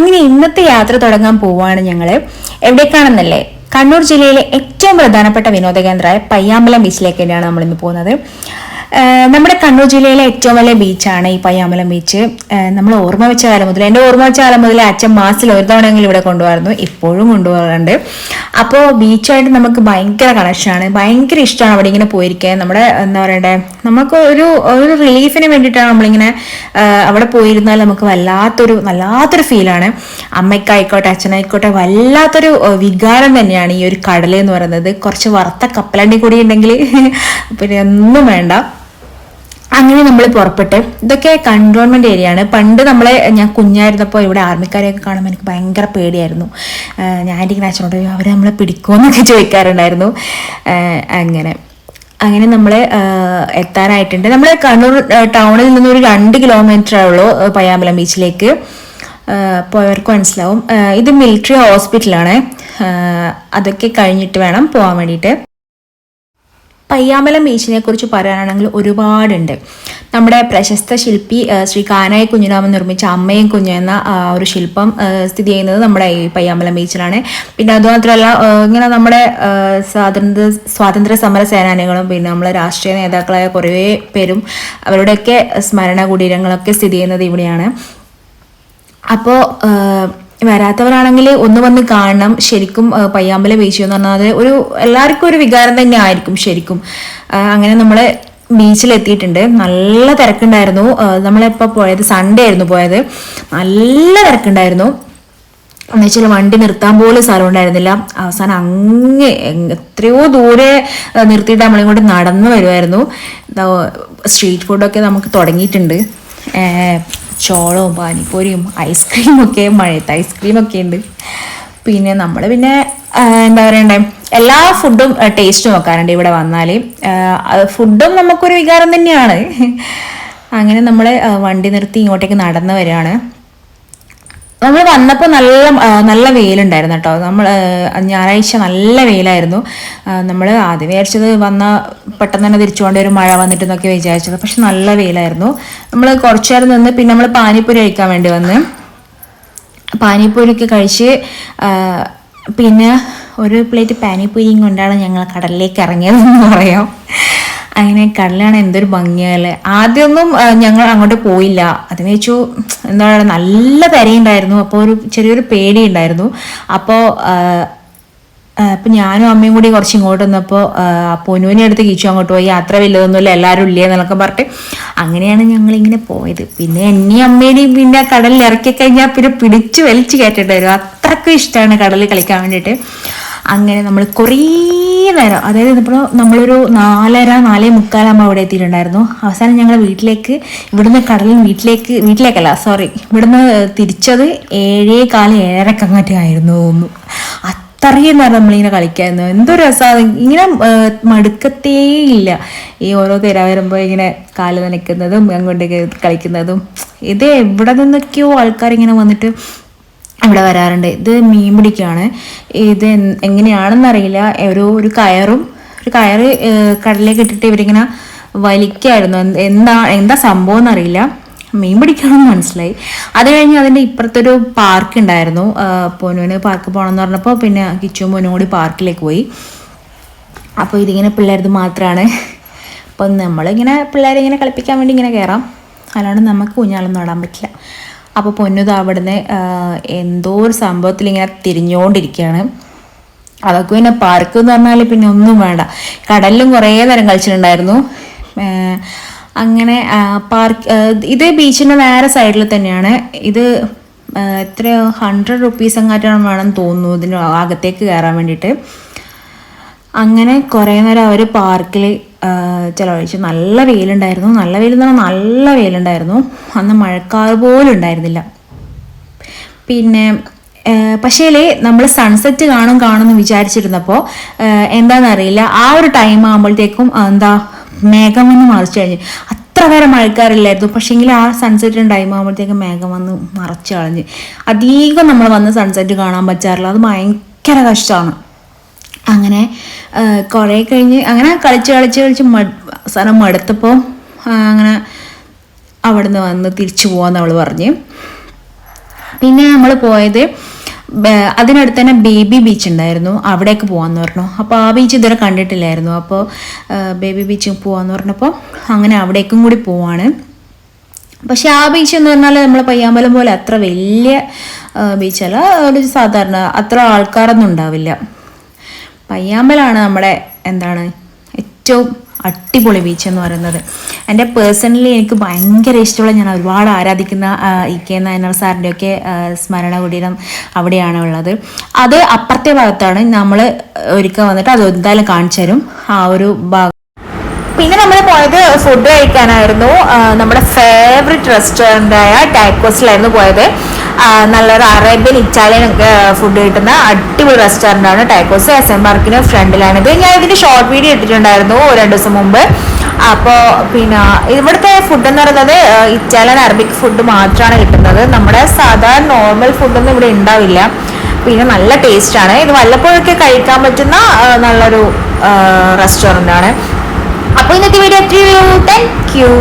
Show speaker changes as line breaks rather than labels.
അങ്ങനെ ഇന്നത്തെ യാത്ര തുടങ്ങാൻ പോവുകയാണ് ഞങ്ങൾ. എവിടേക്കാണെന്നല്ലേ? കണ്ണൂർ ജില്ലയിലെ ഏറ്റവും പ്രധാനപ്പെട്ട വിനോദ കേന്ദ്രമായ പയ്യാമ്പലം ബീച്ചിലേക്ക് തന്നെയാണ് നമ്മൾ ഇന്ന് പോകുന്നത്. നമ്മുടെ കണ്ണൂർ ജില്ലയിലെ ഏറ്റവും വലിയ ബീച്ചാണ് ഈ പയ്യാമ്പലം ബീച്ച്. നമ്മൾ ഓർമ്മ വെച്ച കാലം മുതൽ എന്റെ ഓർമ്മ വെച്ച കാലം മുതൽ അച്ഛൻ മാസത്തിൽ ഒരു തവണയെങ്കിലും ഇവിടെ കൊണ്ടുപോകാറുണ്ട്. ഇപ്പോഴും കൊണ്ടുപോകാറുണ്ട്. അപ്പോൾ ബീച്ചായിട്ട് നമുക്ക് ഭയങ്കര കണക്ഷനാണ് ഭയങ്കര ഇഷ്ടമാണ് അവിടെ ഇങ്ങനെ പോയിരിക്കാൻ. നമ്മുടെ എന്താ പറയണ്ടേ നമുക്ക് ഒരു ഒരു റിലീഫിന് വേണ്ടിയിട്ടാണ് നമ്മളിങ്ങനെ അവിടെ പോയിരുന്നാൽ നമുക്ക് വല്ലാത്തൊരു വല്ലാത്തൊരു ഫീലാണ് അമ്മയ്ക്കായിക്കോട്ടെ അച്ഛനായിക്കോട്ടെ വല്ലാത്തൊരു വികാരം തന്നെയാണ് ഈ ഒരു കടൽ എന്ന് പറയുന്നത്. കുറച്ച് വറുത്ത കപ്പലണ്ടി കൂടി ഉണ്ടെങ്കിൽ പിന്നെ ഒന്നും വേണ്ട. അങ്ങനെ നമ്മൾ പുറപ്പെട്ട്. ഇതൊക്കെ കൺട്രോൺമെന്റ് ഏരിയ ആണ്. പണ്ട് നമ്മളെ ഞാൻ കുഞ്ഞായിരുന്നപ്പോൾ ഇവിടെ ആർമിക്കാരെയൊക്കെ കാണുമ്പോൾ എനിക്ക് ഭയങ്കര പേടിയായിരുന്നു. ഞാൻ എനിക്ക് അച്ഛനോട് അവർ നമ്മളെ പിടിക്കുമെന്നൊക്കെ ചോദിക്കാറുണ്ടായിരുന്നു. അങ്ങനെ. അങ്ങനെ നമ്മൾ എത്താനായിട്ടുണ്ട് നമ്മൾ കണ്ണൂർ ടൗണിൽ നിന്ന് ഒരു രണ്ട് കിലോമീറ്റർ ഉള്ളൂ പയ്യാമ്പലം ബീച്ചിലേക്ക് പോയവർക്ക് മനസ്സിലാവും. ഇത് മിലിറ്ററി ഹോസ്പിറ്റലാണ് അതൊക്കെ കഴിഞ്ഞിട്ട് വേണം പോകാൻ വേണ്ടിയിട്ട്. പയ്യാമ്പലം ബീച്ചിനെ കുറിച്ച് പറയാനാണെങ്കിൽ ഒരുപാടുണ്ട്. നമ്മുടെ പ്രശസ്ത ശില്പി ശ്രീ കാനായി കുഞ്ഞിരാമൻ നിർമ്മിച്ച അമ്മയും കുഞ്ഞു എന്ന ഒരു ശില്പം സ്ഥിതി ചെയ്യുന്നത് നമ്മുടെ ഈ പയ്യാമ്പലം ബീച്ചിലാണ്. പിന്നെ അതുമാത്രമല്ല ഇങ്ങനെ നമ്മുടെ സ്വാതന്ത്ര്യ സ്വാതന്ത്ര്യ സമര സേനാനികളും പിന്നെ നമ്മളെ രാഷ്ട്രീയ നേതാക്കളായ കുറേ പേരും അവരുടെയൊക്കെ സ്മരണ കുടീരങ്ങളൊക്കെ സ്ഥിതി ചെയ്യുന്നത് ഇവിടെയാണ്. അപ്പോൾ വരാത്തവരാണെങ്കിൽ ഒന്ന് വന്ന് കാണണം. ശരിക്കും പയ്യാമ്പലം ബീച്ച് എന്ന് പറഞ്ഞാൽ ഒരു എല്ലാവർക്കും ഒരു വികാരം തന്നെ ആയിരിക്കും ശരിക്കും. അങ്ങനെ നമ്മൾ ബീച്ചിൽ എത്തിയിട്ടുണ്ട് നല്ല തിരക്കുണ്ടായിരുന്നു. നമ്മളിപ്പോൾ പോയത് സൺഡേ ആയിരുന്നു പോയത്. നല്ല തിരക്കുണ്ടായിരുന്നു. എന്ന് വെച്ചാൽ വണ്ടി നിർത്താൻ പോലും സ്ഥലം ഉണ്ടായിരുന്നില്ല. അവസാനം അങ്ങ് എത്രയോ ദൂരെ നിർത്തിയിട്ട് നമ്മളിങ്ങോട്ട് നടന്നു വരുമായിരുന്നു സ്ട്രീറ്റ് ഫുഡൊക്കെ നമുക്ക് തുടങ്ങിയിട്ടുണ്ട്. ചോളവും പാനിപ്പൂരിയും ഐസ്ക്രീമൊക്കെ മഴയത്ത് ഐസ്ക്രീമൊക്കെ ഉണ്ട്. പിന്നെ നമ്മൾ പിന്നെ എന്താ പറയണ്ടേ എല്ലാ ഫുഡും ടേസ്റ്റ് നോക്കാറുണ്ട് ഇവിടെ വന്നാൽ ഫുഡും നമുക്കൊരു വികാരം തന്നെയാണ്. അങ്ങനെ നമ്മൾ വണ്ടി നിർത്തി ഇങ്ങോട്ടേക്ക് നടന്നു വരികയാണ്. നമ്മൾ വന്നപ്പോൾ നല്ല നല്ല വെയിലുണ്ടായിരുന്നു കേട്ടോ. നമ്മൾ ഞായറാഴ്ച നല്ല വെയിലായിരുന്നു. നമ്മൾ ആദ്യം വിചാരിച്ചത് വന്ന പെട്ടെന്ന് തന്നെ തിരിച്ചുകൊണ്ട് ഒരു മഴ വന്നിട്ട് എന്നൊക്കെ വിചാരിച്ചത്. പക്ഷെ നല്ല വെയിലായിരുന്നു. നമ്മൾ കുറച്ചു നേരം നിന്ന് പിന്നെ നമ്മൾ പാനിപ്പൂരി കഴിക്കാൻ വേണ്ടി വന്ന്. പാനിപ്പൂരിയൊക്കെ കഴിച്ച് പിന്നെ ഒരു പ്ലേറ്റ് പാനിപ്പൂരിയും കൊണ്ടാണ് ഞങ്ങൾ കടലിലേക്ക് ഇറങ്ങിയതെന്ന് പറയാം. അങ്ങനെ കടലാണ് എന്തൊരു ഭംഗിയല്ലേ ആദ്യമൊന്നും ഞങ്ങൾ അങ്ങോട്ട് പോയില്ല. അതിന് വെച്ചു എന്താ പറയുക നല്ല പെരയുണ്ടായിരുന്നു. അപ്പോൾ ഒരു ചെറിയൊരു പേടി ഉണ്ടായിരുന്നു. അപ്പോൾ അപ്പം ഞാനും അമ്മയും കൂടി കുറച്ച് ഇങ്ങോട്ട് വന്നപ്പോൾ പൊന്നുവിനെ അടുത്ത് കിച്ചു അങ്ങോട്ട് പോയി. യാത്ര വലുതൊന്നുമില്ല എല്ലാവരും ഇല്ലേ എന്നൊക്കെ പറഞ്ഞിട്ട് അങ്ങനെയാണ് ഞങ്ങൾ ഇങ്ങനെ പോയത്. പിന്നെ എന്നെയും അമ്മേനെയും പിന്നെ കടലിൽ ഇറക്കി കഴിഞ്ഞാൽ പിന്നെ പിടിച്ച് വലിച്ച് കയറ്റിട്ടായിരുന്നു അത്രക്കും ഇഷ്ടമാണ് കടലിൽ കളിക്കാൻ വേണ്ടിയിട്ട്. അങ്ങനെ നമ്മൾ കുറേ നേരം അതായത് ഇപ്പോൾ നമ്മളൊരു നാലര നാലേ മുക്കാലാകുമ്പോൾ അവിടെ എത്തിയിട്ടുണ്ടായിരുന്നു. അവസാനം ഞങ്ങൾ വീട്ടിലേക്ക് ഇവിടുന്ന് കടലിൽ വീട്ടിലേക്ക് വീട്ടിലേക്കല്ല സോറി ഇവിടുന്ന് തിരിച്ചത് ഏഴേ കാലം ഏഴരക്ക് അങ്ങോട്ട് ആയിരുന്നു. തോന്നുന്നു അത്രയും നേരം നമ്മളിങ്ങനെ കളിക്കായിരുന്നു. എന്തോ രസമാണ് ഇങ്ങനെ മടുക്കത്തേ ഇല്ല. ഈ ഓരോ തിര വരുമ്പോൾ ഇങ്ങനെ കാൽ നനയ്ക്കുന്നതും അങ്ങോട്ടേക്ക് കളിക്കുന്നതും. ഇത് എവിടെ നിന്നൊക്കെയോ ആൾക്കാർ ഇങ്ങനെ വന്നിട്ട് ഇവിടെ വരാറുണ്ട്. ഇത് മീൻ പിടിക്കുകയാണ് ഇത് എങ്ങനെയാണെന്ന് എങ്ങനെയാണെന്നറിയില്ല ഒരു ഒരു കയറും. ഒരു കയറ് കടലിലേക്ക് ഇട്ടിട്ട് ഇവരിങ്ങനെ വലിക്കായിരുന്നു. എന്താ എന്താ സംഭവം എന്നറിയില്ല. മീൻ പിടിക്കണമെന്ന് മനസ്സിലായി. അത് കഴിഞ്ഞ് അതിന്റെ ഇപ്പുറത്തൊരു പാർക്ക് ഉണ്ടായിരുന്നു. പൊന്നുവിന് പാർക്ക് പോകണമെന്ന് പറഞ്ഞപ്പോൾ പിന്നെ കിച്ചും പൊന്നും കൂടി പാർക്കിലേക്ക് പോയി. അപ്പോൾ ഇതിങ്ങനെ പിള്ളേരത് മാത്രമാണ്. അപ്പം നമ്മളിങ്ങനെ പിള്ളേരെ ഇങ്ങനെ കളിപ്പിക്കാൻ വേണ്ടി ഇങ്ങനെ കയറാം. അല്ലാണ്ട് നമുക്ക് കുഞ്ഞാലൊന്നും നടാൻ പറ്റില്ല. അപ്പോൾ പൊന്നു അവിടുന്ന് എന്തോ ഒരു സംഭവത്തിൽ ഇങ്ങനെ തിരിഞ്ഞുകൊണ്ടിരിക്കുകയാണ് അതൊക്കെ പിന്നെ പാർക്ക് എന്ന് പറഞ്ഞാൽ പിന്നെ ഒന്നും വേണ്ട. കടലിലും കുറേ നേരം കളിച്ചിട്ടുണ്ടായിരുന്നു. അങ്ങനെ പാർക്ക് ഇത് ബീച്ചിന്റെ നേരെ സൈഡിൽ തന്നെയാണ്. ഇത് എത്ര എത്രയോ ഹൺഡ്രഡ് റുപ്പീസ് എങ്ങാറ്റാണ് വേണം തോന്നുന്നു ഇതിന് അകത്തേക്ക് കയറാൻ വേണ്ടിയിട്ട്. അങ്ങനെ കുറേ നേരം അവർ പാർക്കിൽ ചിലവഴിച്ചു നല്ല വെയിലുണ്ടായിരുന്നു. നല്ല വെയിൽ എന്ന് പറഞ്ഞാൽ നല്ല വെയിലുണ്ടായിരുന്നു. അന്ന് മഴക്കാറ് പോലും ഉണ്ടായിരുന്നില്ല. പിന്നെ പക്ഷേ നമ്മൾ സൺസെറ്റ് കാണും കാണുമെന്ന് വിചാരിച്ചിരുന്നപ്പോൾ എന്താണെന്നറിയില്ല ആ ഒരു ടൈം ആകുമ്പോഴത്തേക്കും എന്താ മേഘം വന്ന് മറിച്ചു കഴിഞ്ഞു. അത്ര വരെ മഴക്കാറില്ലായിരുന്നു. പക്ഷേങ്കിൽ ആ സൺസെറ്റിന് ടൈം ആകുമ്പോഴത്തേക്കും മേഘം വന്ന് മറച്ചു കളഞ്ഞ്. അധികം നമ്മൾ വന്ന് സൺസെറ്റ് കാണാൻ പറ്റാറില്ല. അത് ഭയങ്കര കഷ്ടമാണ്. അങ്ങനെ കുറേ കഴിഞ്ഞ് അങ്ങനെ കളിച്ച് കളിച്ച് കളിച്ച് മട് മടുത്തപ്പോൾ അങ്ങനെ അവിടുന്ന് വന്ന് തിരിച്ചു പോകാമെന്ന് അവൾ പറഞ്ഞ്. പിന്നെ നമ്മൾ പോയത് അതിനടുത്ത് തന്നെ ബേബി ബീച്ച് ഉണ്ടായിരുന്നു. അവിടേക്ക് പോകാമെന്ന് പറഞ്ഞു. അപ്പോൾ ആ ബീച്ച് ഇതുവരെ കണ്ടിട്ടില്ലായിരുന്നു. അപ്പോൾ ബേബി ബീച്ച് പോകാമെന്ന് പറഞ്ഞപ്പോൾ അങ്ങനെ അവിടേക്കും കൂടി പോവാണ്. പക്ഷെ ആ ബീച്ച് എന്ന് പറഞ്ഞാൽ നമ്മൾ പയ്യാമ്പലം പോലെ അത്ര വലിയ ബീച്ചല്ല. ഒരു സാധാരണ അത്ര ആൾക്കാരൊന്നും ഉണ്ടാവില്ല. പയ്യാമ്പലാണ് നമ്മുടെ എന്താണ് ഏറ്റവും അടിപൊളി ബീച്ച് എന്ന് പറയുന്നത്. എന്റെ പേഴ്സണലി എനിക്ക് ഭയങ്കര ഇഷ്ടമുള്ള ഞാൻ ഒരുപാട് ആരാധിക്കുന്ന ഇ കെ നായനാർ സാറിന്റെ ഒക്കെ സ്മരണ കുടീരം അവിടെയാണ് ഉള്ളത്. അത് അപ്പുറത്തെ ഭാഗത്താണ് നമ്മൾ ഒരിക്കൽ വന്നിട്ട് അത് എന്തായാലും കാണിച്ചു തരും. ആ ഒരു ഭാഗം. പിന്നെ നമ്മൾ പോയത് ഫുഡ് കഴിക്കാനായിരുന്നു. നമ്മുടെ ഫേവറേറ്റ് റെസ്റ്റോറന്റ് ആയ ടാക്കോസിലായിരുന്നു പോയത്. നല്ലൊരു അറേബ്യൻ ഇറ്റാലിയൻ ഫുഡ് കിട്ടുന്ന അടിപൊളി റെസ്റ്റോറന്റ് ആണ് ടൈക്കോസ് എസ് എം പാർക്കിന് ഫ്രണ്ടിലാണിത് ഞാൻ ഇതിന്റെ ഷോർട്ട് വീഡിയോ ഇട്ടിട്ടുണ്ടായിരുന്നു രണ്ട് ദിവസം മുമ്പ്. അപ്പോൾ പിന്നെ ഇവിടുത്തെ ഫുഡ് എന്ന് പറയുന്നത് ഇറ്റാലിയൻ അറബിക് ഫുഡ് മാത്രമാണ് കിട്ടുന്നത്. നമ്മുടെ സാധാരണ നോർമൽ ഫുഡൊന്നും ഇവിടെ ഉണ്ടാവില്ല. പിന്നെ നല്ല ടേസ്റ്റാണ് ഇത് വല്ലപ്പോഴൊക്കെ കഴിക്കാൻ പറ്റുന്ന നല്ലൊരു റെസ്റ്റോറന്റ് ആണ്. അപ്പോൾ ഇന്നത്തെ വീഡിയോ താങ്ക് യു